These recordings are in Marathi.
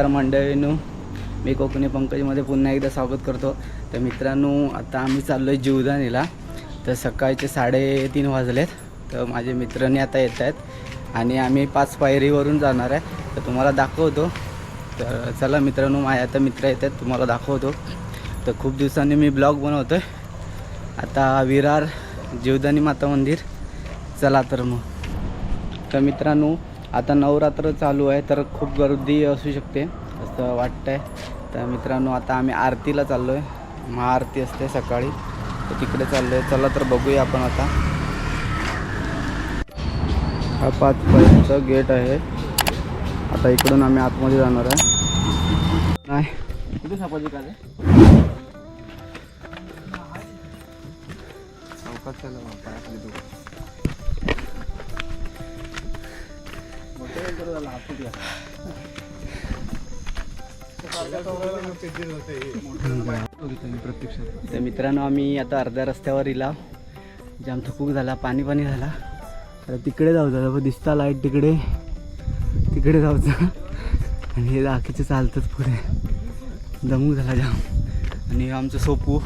नमस्कार मंडळींनो. मी कोकणी पंकजमध्ये पुन्हा एकदा स्वागत करतो. तर मित्रांनो आता आम्ही चाललो आहे जीवदानीला. तर सकाळचे साडेतीन वाजलेत. तर माझे मित्रांनी आता येत आहेत आणि आम्ही पाच पायरीवरून जाणार आहे. तर तुम्हाला दाखवतो. तर चला मित्रांनो माझे आता मित्र येत आहेत तुम्हाला दाखवतो. तर खूप दिवसांनी मी ब्लॉग बनवतो आहे आता विरार जीवदानी माता मंदिर. चला तर मग. तर मित्रांनो आता नवरात्र चालू आहे तर खूप गर्दी असू शकते असं वाटतंय. तर मित्रांनो आता आम्ही आरतीला चाललो आहे महाआरती असते सकाळी. तर तिकडे चाललो आहे चला तर बघूया आपण आता. हा पाच पर्यंत गेट आहे. आता इकडून आम्ही आतमध्ये जाणार आहे. नाही. कुठे सापाची काय चौकात तर मित्रांनो आम्ही आता अर्ध्या रस्त्यावर इला. जाम थकूक झाला पाणी पाणी झाला. तर तिकडे जाऊ झालं दिसता लाइट तिकडे. तिकडे जाऊचा आणि हे राखीचं चालतंच पुढे. दमू झाला जाम. आणि आमचं सोपू.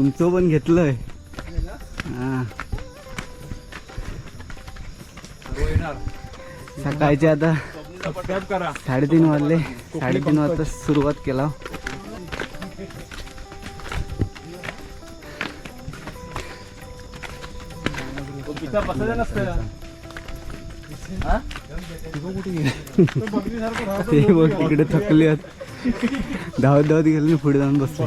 तुमचं पण घेतलंय. हां. सकाळचे आता साडेतीन वाजले. साडेतीन वाजता सुरुवात केला. बसायचं नसतं ते बघ तिकडे थकले धावत धावत गेले पुढे जाऊन बसले.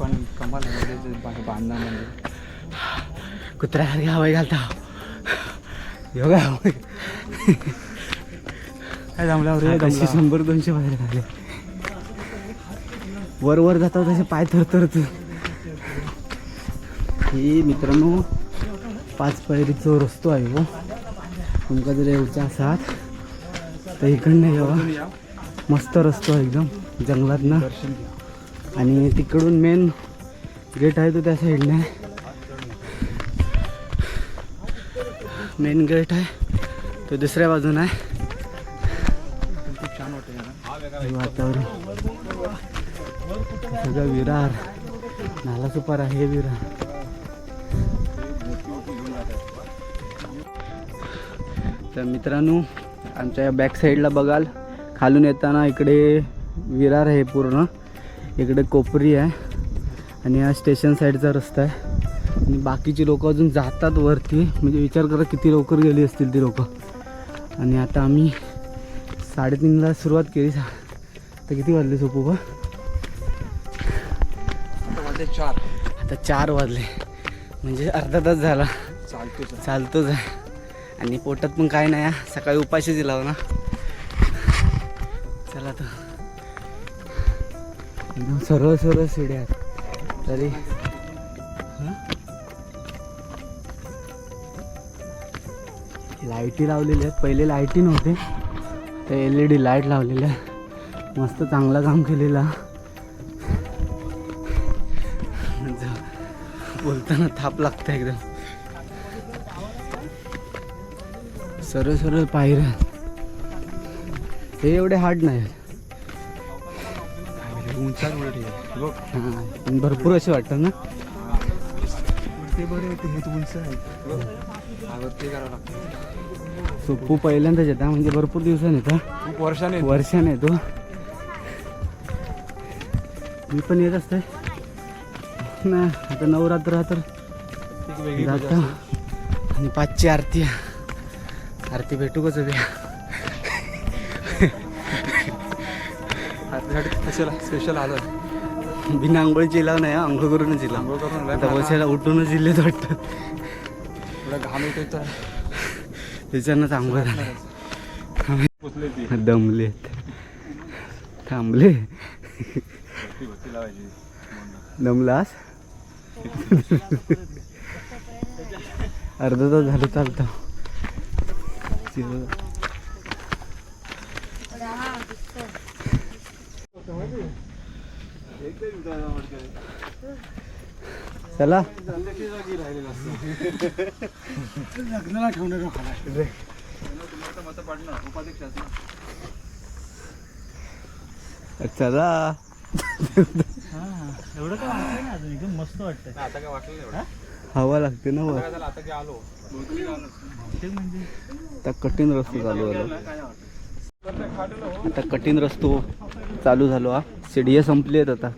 पण कमाल बांधणं म्हणजे कुत्र्यासारखे हवाई घालता. योगा हवाई. काय जमल्यावर शंभर दोनशे बाहेर झाले वर वर जाता तसे पाय थरथरत ही मित्रांनो पाच पायरीचो रस्तो आहे हो. तुमका जर येऊचा असात तर इकडनं येवा मस्त रस्तो आहे एकदम. जंगलात ना आणि तिकडून मेन गेट आहे तो त्या साईडने. आहे मेन गेट आहे तो दुसऱ्या बाजूने आहे. खूप छान वाटतं वातावरण सगळं विरार. नाला सुपार आहे विरार. तर मित्रांनो आमच्या या बॅक साईडला बघाल. खालून येताना इकडे विरार आहे पूर्ण. इकडे कोपरी आहे आणि हा स्टेशन साईडचा रस्ता आहे. आणि बाकीची लोक अजून जातात वरती. म्हणजे विचार करा किती लवकर गेली असतील ती लोक. आणि आता आम्ही साडेतीनला सुरुवात केली. सा तर किती वाजले सोपू बा? वाजले चार. आता चार वाजले. म्हणजे अर्धा तास झाला. चालतो चालतोच आहे. आणि पोटात पण काय नाही. सकाळी उपाशी दिला ना चला तर. एकदम सरळ सरळ शिड्या आहेत. तरी लाईटी लावलेल्या आहेत. पहिले लाईटी नव्हते. तर एल ई डी लाइट लावलेल्या आहे. मस्त चांगलं काम केलेलं बोलताना थाप लागतं एकदम. सरळ सरळ पायऱ्या. हे एवढे हार्ड नाही बघ. हां पण भरपूर असे वाटतात ना? ते बरे होते हे तर उंच आहे ते करावं लागतं सोपू पहिल्यांदाच येतात म्हणजे भरपूर दिवसांनी येतं खूप वर्षाने वर्षाने येतो. मी पण येत असते. ना आता नवरात्र तर आणि पाचची आरती. आरती भेटू का स्पेशल स्पेशल आलं बिना आंघोळीची इलाव नाही आंघोळ करूनच इलाव आंघोळ करून आता बसायला उठूनच इल्लेच वाटतं. एवढा घाम येतोय तर. त्याच्यानं चांगलं झालं. पोचले ती. दमलेत थांबले. दमलास अर्धा तास झालं चालतं. चला. लग्नाला ठेवणार चला. एवढं काय वाटतंय ना अजून एकदम मस्त वाटतंय आता काय वाटलं एवढं हवा लागते ना काय आता आलो. म्हणजे आता कठीण रस्तो चालू झालो. वाटत. आता कठीण रस्तो चालू झालो हा. शिडिया संपली आहेत आता.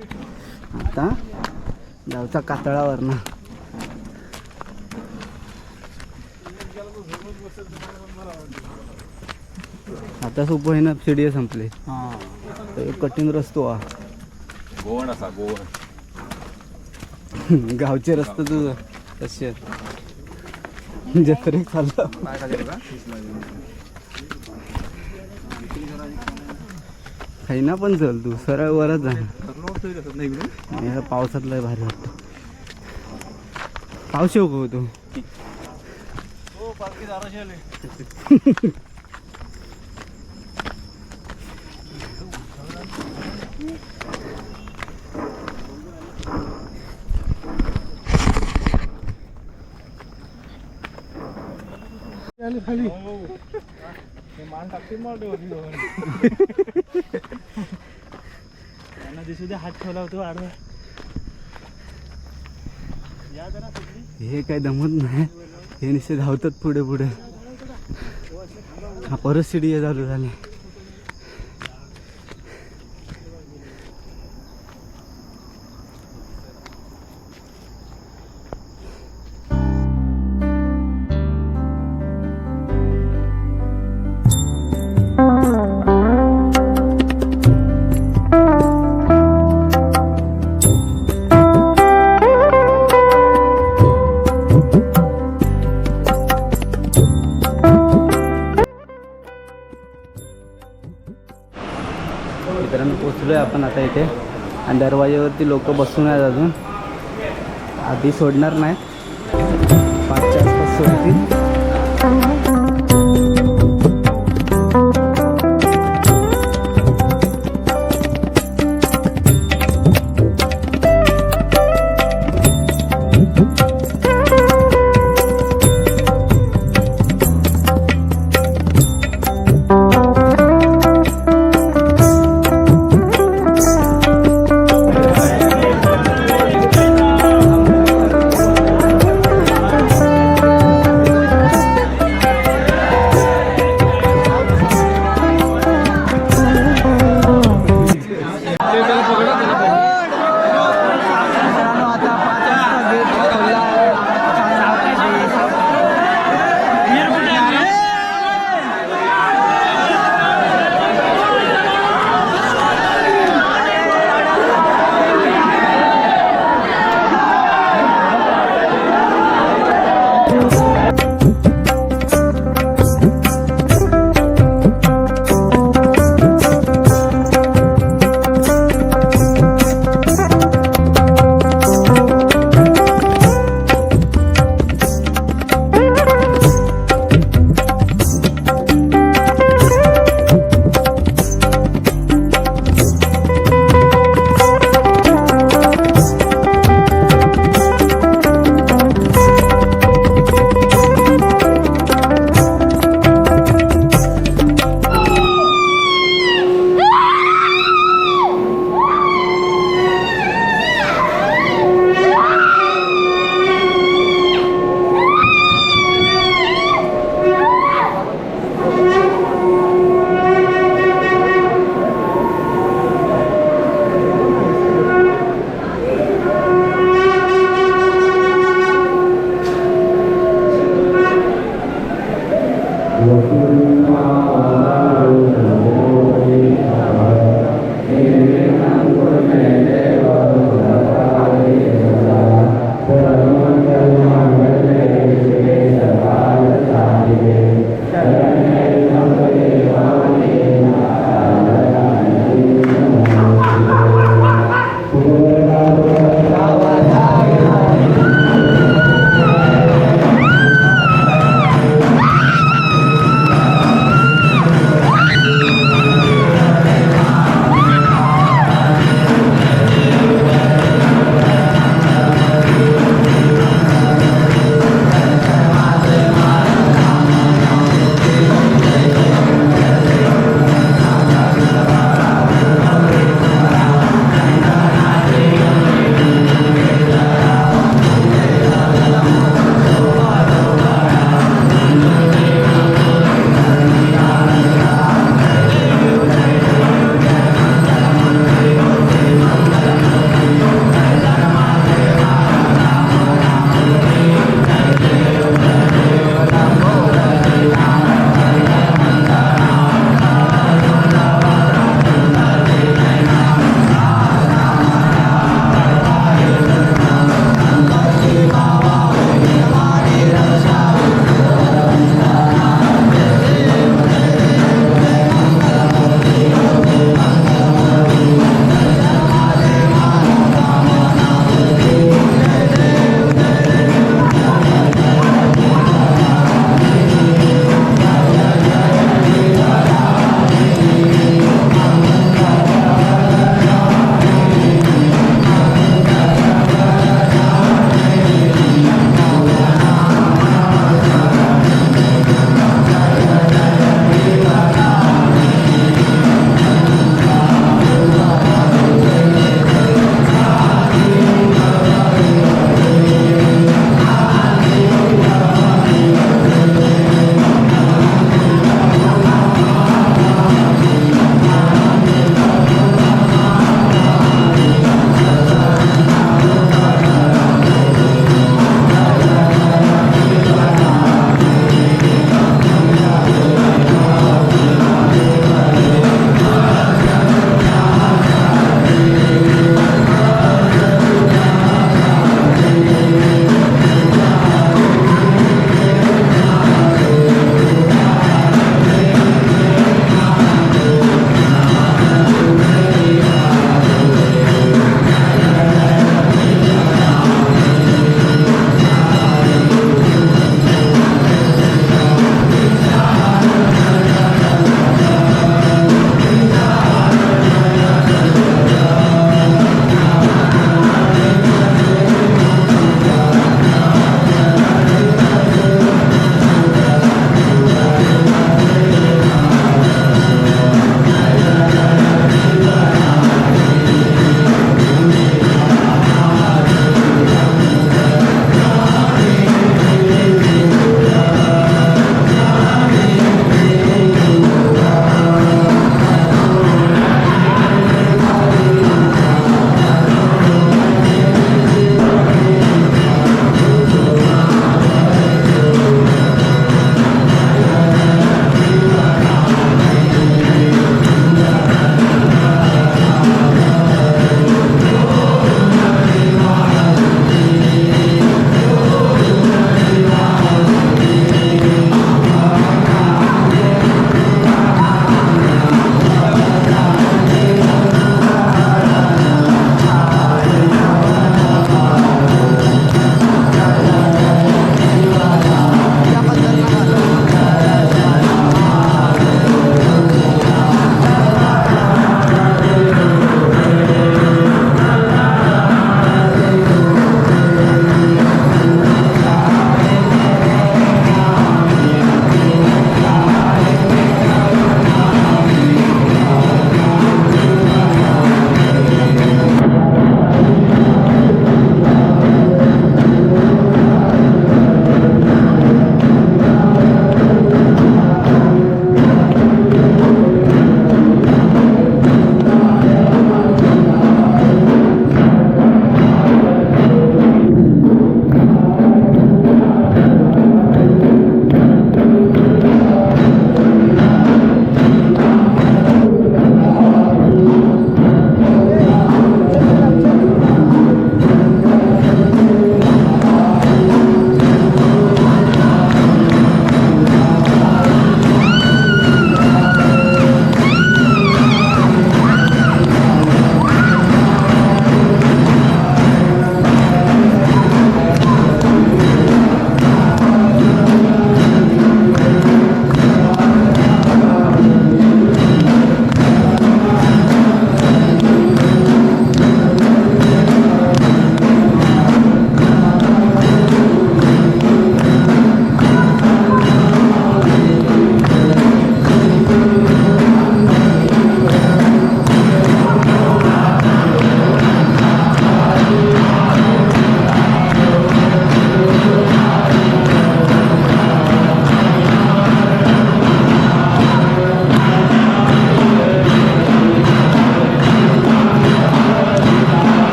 आता गावचा कातळावर ना. आता सोपं आहे ना शिडिया संपले. कठीण रस्तो हा. गोवण असा गोवण गावचे रस्ते तुझं तसे आहेत. जत्रेक चाललं काही ना पण चल तू सरळ वरच जाणार ठरलं पावसात लय भारी वाटतं. पाऊस येऊ का तू खाली. त्यांना दिसू दे हात ठेवला होतो आडवा हे काय दमत नाही. हे नुसते धावतात पुढे पुढे. हा परत शिडी चालू झाली. आता इथे. आणि दरवाज्यावरती लोक बसून आहेत अजून. आधी सोडणार नाही पाचच्या आसपास सोडतील.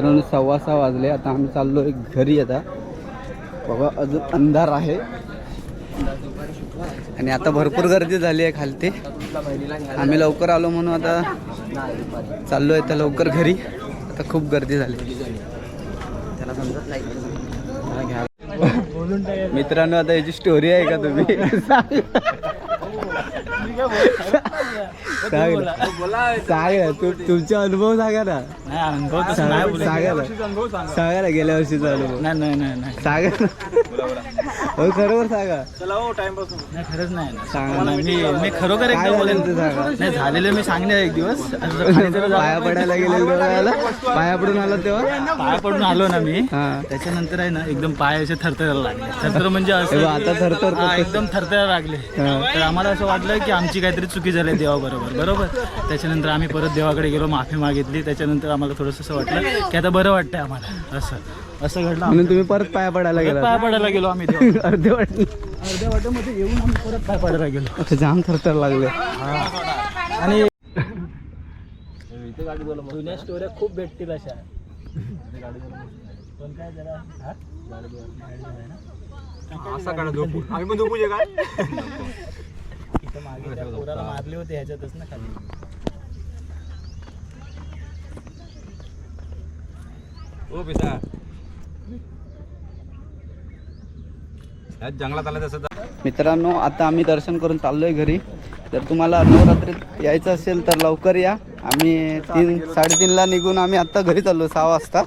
मित्रांनो सव्वा सहा वाजले. आता आम्ही चाललो एक घरी आता. बघा अजून अंधार आहे. आणि आता भरपूर गर्दी झाली आहे खालती. आम्ही लवकर आलो म्हणून आता चाललो आहे आता लवकर घरी. आता खूप गर्दी झाली. मित्रांनो आता याची स्टोरी आहे का तुम्ही? सांग ना. सांग ना तू तुमचा अनुभव सांगा ना. सांगा ना सांगा ना गेल्या वर्षीचा अनुभव नाही नाही सांगा. हो खरोबर सांगा नाही खरंच नाही. ना. सांगा. ना. मी मी खरोखर काय एकदा बोलेन. झालं ते सांगा. नाही झालेलं मी सांगणार एक दिवस. खाण्याचं जरा- पाया पडायला आला पाया पडून आला तेव्हा? पाया पडून आलो ना मी. हा. त्याच्यानंतर आहे ना एकदम पाय असे थरथरायला लागले. थरथर म्हणजे असं आता थरथर हा. एकदम थरथरायला लागले. हा. तर आम्हाला असं वाटलं की आमची काहीतरी चुकी झाली देवाबरोबर. बरोबर? त्याच्यानंतर आम्ही परत देवाकडे गेलो माफी मागितली. त्याच्यानंतर आम्हाला थोडंसं असं वाटलं की आता बरं वाटतंय आम्हाला. असं. असं घडलं म्हणून तुम्ही परत पाया पडायला गेला पाया पडायला गेलो आम्ही देवाकडे. अर्धे वाटले अर्ध्या वाट्यामध्ये येऊन आम्ही परत पाय पडायला गेलो. आता जाम थरथर लागले. आणि जुन्या स्टोऱ्या खूप भेटतील अशा पण काय जरा हा? असा काढा झोपू. आम्ही पण झोपू काय? इथं मागे त्या पोराला मारले होते ह्याच्यातच ना खाली ओ पिसा जंगलात आलं तसं मित्रांनो आता आम्ही दर्शन करून चाललोय घरी. जर तुम्हाला नवरात्रीत यायचं असेल तर लवकर या. आम्ही तीन साडेतीनला निघून आम्ही आता घरी चाललो सहा वाजता.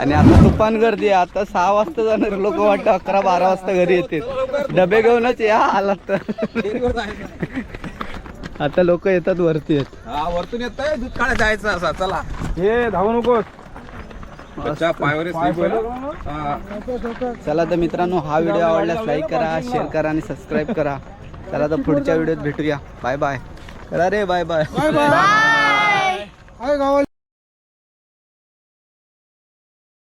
आणि आता तुफान गर्दी आहे. आता सहा वाजता जाणार लोक वाटतं अकरा बारा वाजता घरी येतील. डबे घेऊनच या आलात तर. आता लोक येतात वरती येत. हा वरतून येत दूध काढा जायचं असा. चला. हे धावू नकोस. अच्छा पायावर slip होईल. हा. चला तर मित्रांनो हा व्हिडिओ आवडल्यास लाईक करा शेअर करा आणि सबस्क्राईब करा. चला तर पुढच्या व्हिडिओत भेटूया. बाय बाय करा रे बाय बाय